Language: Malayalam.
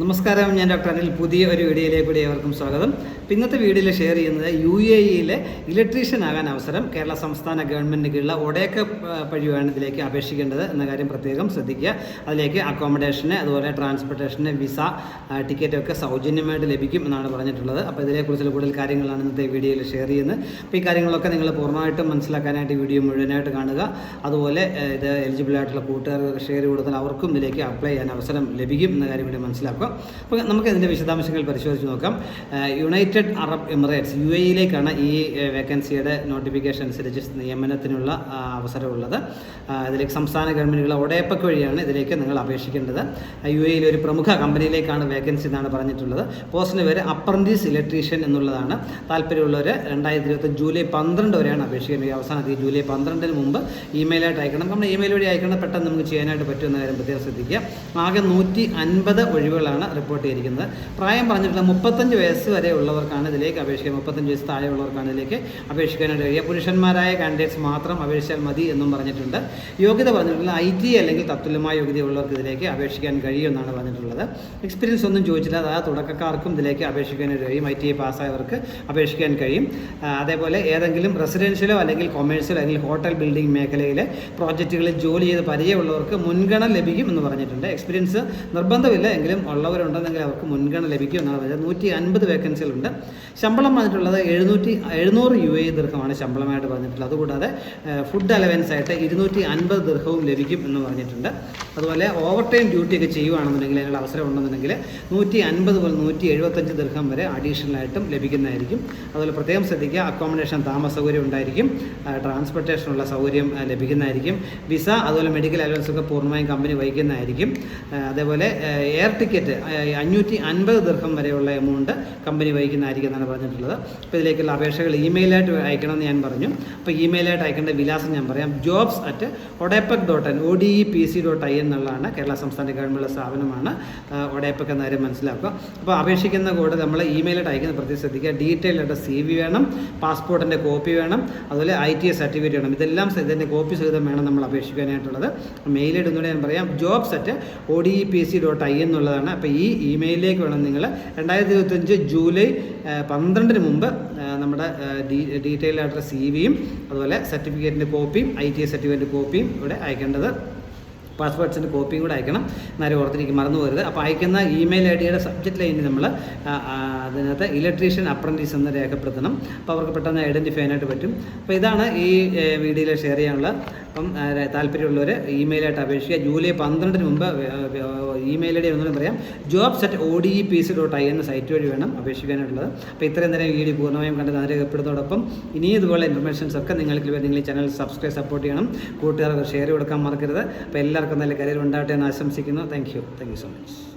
നമസ്കാരം ഞാൻ ഡോക്ടർ അനിൽ. പുതിയ ഒരു വീഡിയോയിലേക്ക് കൂടി ഏവർക്കും സ്വാഗതം. അപ്പോൾ ഇന്നത്തെ വീഡിയോയിൽ ഷെയർ ചെയ്യുന്നത് യു എ ഇയിലെ ഇലക്ട്രീഷ്യൻ ആകാൻ അവസരം കേരള സംസ്ഥാന ഗവൺമെന്റിന് കീഴിലുള്ള ഒടേക്ക വഴിയാണ് ഇതിലേക്ക് അപേക്ഷിക്കേണ്ടത് എന്ന കാര്യം പ്രത്യേകം ശ്രദ്ധിക്കുക. അതിലേക്ക് അക്കോമഡേഷന് അതുപോലെ ട്രാൻസ്പോർട്ടേഷന് വിസ ടിക്കറ്റൊക്കെ സൗജന്യമായിട്ട് ലഭിക്കും എന്നാണ് പറഞ്ഞിട്ടുള്ളത്. അപ്പോൾ ഇതിനെക്കുറിച്ചുള്ള കൂടുതൽ കാര്യങ്ങളാണ് ഇന്നത്തെ വീഡിയോയിൽ ഷെയർ ചെയ്യുന്നത്. അപ്പോൾ ഈ കാര്യങ്ങളൊക്കെ നിങ്ങൾ പൂർണമായിട്ടും മനസ്സിലാക്കാനായിട്ട് വീഡിയോ മുഴുവനായിട്ട് കാണുക. അതുപോലെ ഇത് എലിജിബിൾ ആയിട്ടുള്ള കൂട്ടുകാർക്ക് ഷെയർ കൊടുത്താൽ അവർക്കും ഇതിലേക്ക് അപ്ലൈ ചെയ്യാൻ അവസരം ലഭിക്കും എന്ന കാര്യം കൂടി മനസ്സിലാക്കുക. അപ്പോൾ നമുക്ക് ഇതിന്റെ വിശദാംശങ്ങൾ പരിശോധിച്ച് നോക്കാം. യുണൈറ്റഡ് അറബ് എമിറേറ്റ്സ് യു എയിലേക്കാണ് ഈ വേക്കൻസിയുടെ നോട്ടിഫിക്കേഷൻ അനുസരിച്ച് നിയമനത്തിനുള്ള അവസരമുള്ളത്. ഇതിലേക്ക് സംസ്ഥാന ഗവൺമെന്റുകൾ ഒടേപ്പക്ക് വഴിയാണ് ഇതിലേക്ക് നിങ്ങൾ അപേക്ഷിക്കേണ്ടത്. യു എയിലെ ഒരു പ്രമുഖ കമ്പനിയിലേക്കാണ് വേക്കൻസി എന്നാണ് പറഞ്ഞിട്ടുള്ളത്. പോസ്റ്റിന് പേര് അപ്രന്റീസ് ഇലക്ട്രീഷ്യൻ എന്നുള്ളതാണ്. താല്പര്യമുള്ളവർ രണ്ടായിരത്തി ഇരുപത്തി ജൂലൈ പന്ത്രണ്ട് വരെയാണ് അപേക്ഷിക്കേണ്ടത്. അവസാന തീയതി ജൂലൈ പന്ത്രണ്ടിന് മുമ്പ് ഇമെയിലായിട്ട് അയക്കണം. നമ്മൾ ഇമെയിൽ വഴി അയക്കണം പെട്ടെന്ന് നമുക്ക് ചെയ്യാനായിട്ട് പറ്റുമെന്ന കാര്യം പ്രത്യേകം ശ്രദ്ധിക്കുക. ആകെ നൂറ്റി അൻപത് ഒഴിവുകളാണ് റിപ്പോർട്ട് ചെയ്തിരിക്കുന്നത്. പ്രായം പറഞ്ഞിട്ടുള്ള മുപ്പത്തഞ്ച് വയസ്സ് വരെ ഉള്ളവർക്കാണ് ഇതിലേക്ക് അപേക്ഷിക്കുക. മുപ്പത്തഞ്ച് വയസ്സ് താഴെ ഉള്ളവർക്കാണ് ഇതിലേക്ക് അപേക്ഷിക്കാനായിട്ട് കഴിയുക പുരുഷന്മാരായ കാൻഡിഡേറ്റ്സ് മാത്രം അപേക്ഷിച്ചാൽ മതി എന്നും പറഞ്ഞിട്ടുണ്ട്. യോഗ്യത പറഞ്ഞിട്ടുള്ള ഐ ടി അല്ലെങ്കിൽ തത്തുല്യമായ യോഗ്യതയുള്ളവർക്ക് ഇതിലേക്ക് അപേക്ഷിക്കാൻ കഴിയുമെന്നാണ് പറഞ്ഞിട്ടുള്ളത്. എക്സ്പീരിയൻസ് ഒന്നും ചോദിച്ചില്ല. അതായത് തുടക്കക്കാർക്കും ഇതിലേക്ക് അപേക്ഷിക്കാനായിട്ട് കഴിയും ഐ ടി ഐ പാസ്സായവർക്ക് അപേക്ഷിക്കാൻ കഴിയും. അതേപോലെ ഏതെങ്കിലും റെസിഡൻഷ്യലോ അല്ലെങ്കിൽ കൊമേഴ്സ്യലോ അല്ലെങ്കിൽ ഹോട്ടൽ ബിൽഡിംഗ് മേഖലയിലെ പ്രോജക്റ്റുകളിൽ ജോലി ചെയ്ത് പരിചയമുള്ളവർക്ക് മുൻഗണന ലഭിക്കും എന്ന് പറഞ്ഞിട്ടുണ്ട്. എക്സ്പീരിയൻസ് നിർബന്ധമില്ല എങ്കിലും ഉള്ളവരുണ്ടെന്നെങ്കിൽ അവർക്ക് മുൻഗണന ലഭിക്കുമെന്നാണ് പറഞ്ഞത്. നൂറ്റി അൻപത് വേക്കൻസികളുണ്ട് ശമ്പളം പറഞ്ഞിട്ടുള്ളത് എഴുന്നൂറ്റി എഴുന്നൂറ് യു എ ദീർഘമാണ് ശമ്പളമായിട്ട് പറഞ്ഞിട്ടുള്ളത്. അതുകൂടാതെ ഫുഡ് അലവൻസ് ആയിട്ട് ഇരുന്നൂറ്റി അൻപത് ദീർഘവും ലഭിക്കും എന്ന് പറഞ്ഞിട്ടുണ്ട്. അതുപോലെ ഓവർ ടൈം ഡ്യൂട്ടി ഒക്കെ ചെയ്യുകയാണെന്നുണ്ടെങ്കിൽ അതിനുള്ള അവസരം ഉണ്ടെന്നുണ്ടെങ്കിൽ നൂറ്റി അൻപത് മുതൽ നൂറ്റി എഴുപത്തഞ്ച് ദീർഘം വരെ അഡീഷണൽ ആയിട്ടും ലഭിക്കുന്നതായിരിക്കും. അതുപോലെ പ്രത്യേകം ശ്രദ്ധിക്കുക അക്കോമഡേഷൻ താമസ സൗകര്യം ഉണ്ടായിരിക്കും ട്രാൻസ്പോർട്ടേഷനുള്ള സൗകര്യം ലഭിക്കുന്നതായിരിക്കും. വിസ അതുപോലെ മെഡിക്കൽ അലവൻസ് ഒക്കെ പൂർണമായും കമ്പനി വഹിക്കുന്നതായിരിക്കും. അതേപോലെ എയർ ടിക്കറ്റ് അഞ്ഞൂറ്റി അൻപത് ദീർഘം വരെയുള്ള എമൗണ്ട് കമ്പനി വഹിക്കുന്നതായിരിക്കും എന്നാണ് പറഞ്ഞിട്ടുള്ളത്. അപ്പോൾ ഇതിലേക്കുള്ള അപേക്ഷകൾ ഇമെയിലായിട്ട് അയക്കണമെന്ന് ഞാൻ പറഞ്ഞു. അപ്പോൾ ഇമെയിലായിട്ട് അയക്കേണ്ട വിലാസം ഞാൻ പറയാം. Jobs at ODEPC dot N O D E P C dot I എന്നുള്ളതാണ് കേരള സംസ്ഥാന ഗവൺമെന്റ് സ്ഥാപനമാണ്. ഒടയപ്പൊക്കെ നേരം മനസ്സിലാക്കുക. അപ്പോൾ അപേക്ഷിക്കുന്ന കൂടെ നമ്മൾ ഇമെയിലായിട്ട് അയക്കുന്ന പ്രത്യേകം ശ്രദ്ധിക്കുക. ഡീറ്റെയിൽ ആയിട്ട് സി വി വേണം പാസ്പോർട്ടിന്റെ കോപ്പി വേണം അതുപോലെ ഐ ടി സർട്ടിഫിക്കറ്റ് വേണം. ഇതെല്ലാം ഇതിന്റെ കോപ്പി സഹിതം വേണം നമ്മൾ അപേക്ഷിക്കാനായിട്ടുള്ളത്. മെയിൽ ഇടുന്നതോടെ ഞാൻ പറയാം jobs at O D E P C dot I എന്നുള്ളതാണ്. അപ്പോൾ ഈ ഇമെയിലിലേക്ക് വേണം നിങ്ങൾ രണ്ടായിരത്തി ഇരുപത്തഞ്ച് ജൂലൈ പന്ത്രണ്ടിന് മുമ്പ് നമ്മുടെ ഡീറ്റെയിൽ ആയിട്ടുള്ള സി വിയും അതുപോലെ സർട്ടിഫിക്കറ്റിന്റെ കോപ്പിയും ഐ ടി എസ് സർട്ടിഫിക്കറ്റ് കോപ്പിയും ഇവിടെ അയക്കേണ്ടത് പാസ്വേഡ്സിന്റെ കോപ്പിയും കൂടെ അയക്കണം. എന്നാലും ഓർത്തിരിക്കും മറന്നു പോകരുത്. അപ്പോൾ അയക്കുന്ന ഇമെയിൽ ഐ ഡിയുടെ സബ്ജക്റ്റ് ലൈനിൽ നമ്മൾ അതിനകത്ത് ഇലക്ട്രീഷ്യൻ അപ്രന്റീസ് എന്ന് രേഖപ്പെടുത്തണം. അപ്പോൾ അവർക്ക് പെട്ടെന്ന് ഐഡന്റിഫൈ ആയിട്ട് പറ്റും. അപ്പോൾ ഇതാണ് ഈ വീഡിയോയിൽ ഷെയർ ചെയ്യാനുള്ള അപ്പം താല്പര്യമുള്ളവർ ഇമെയിലായിട്ട് അപേക്ഷിക്കുക. ജൂലൈ പന്ത്രണ്ടിന് മുമ്പ് ഇമെയിൽ ഐ ഡി ഒന്നും പറയാം. Jobs at O D E P C dot I എന്ന സൈറ്റ് വഴി വേണം അപേക്ഷിക്കാനായിട്ടുള്ളത്. അപ്പോൾ ഇത്രയും നേരം വീഡിയോ പൂർണമായും കണ്ട് രേഖപ്പെടുന്നതോടൊപ്പം ഇനി ഇതുപോലെ ഇൻഫർമേഷൻസ് ഒക്കെ നിങ്ങൾക്ക് നിങ്ങൾ ഈ ചാനൽ സബ്സ്ക്രൈബ് സപ്പോർട്ട് ചെയ്യണം. കൂട്ടുകാർക്ക് ഷെയർ കൊടുക്കാൻ മറക്കരുത്. അപ്പോൾ എല്ലാവർക്കും നല്ല കരിയർ ഉണ്ടാകട്ടെ എന്ന് ആശംസിക്കുന്നു. Thank you thank you so much